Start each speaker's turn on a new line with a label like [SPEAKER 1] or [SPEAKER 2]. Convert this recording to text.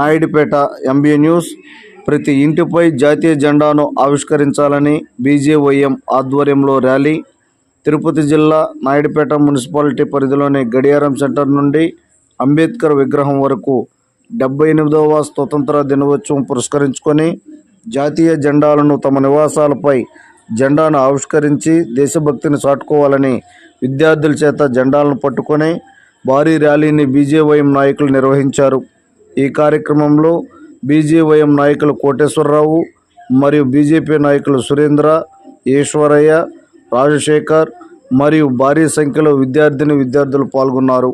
[SPEAKER 1] Naidupeta MB news ప్రతి ఇంటిపై జాతీయ జెండాను ఆవిష్కరించాలని బీజేవైఎం ఆధ్వర్యంలో ర్యాలీ. తిరుపతి జిల్లా నాయుడుపేట మున్సిపాలిటీ పరిధిలోని గడియారం సెంటర్ నుండి అంబేద్కర్ విగ్రహం వరకు డెబ్బై ఎనిమిదవ స్వతంత్ర దినోత్సవం పురస్కరించుకొని జాతీయ జెండాలను తమ నివాసాలపై జెండాను ఆవిష్కరించి దేశభక్తిని చాటుకోవాలని విద్యార్థుల చేత జెండాలను పట్టుకొని భారీ ర్యాలీని బీజేవైఎం నాయకులు నిర్వహించారు. ఈ కార్యక్రమంలో బీజేవైఎం నాయకులు కోటేశ్వరరావు మరియు బీజేపీ నాయకులు సురేంద్ర ఈశ్వరయ్య రాజశేఖర్ మరియు భారీ సంఖ్యలో విద్యార్థిని విద్యార్థులు పాల్గొన్నారు.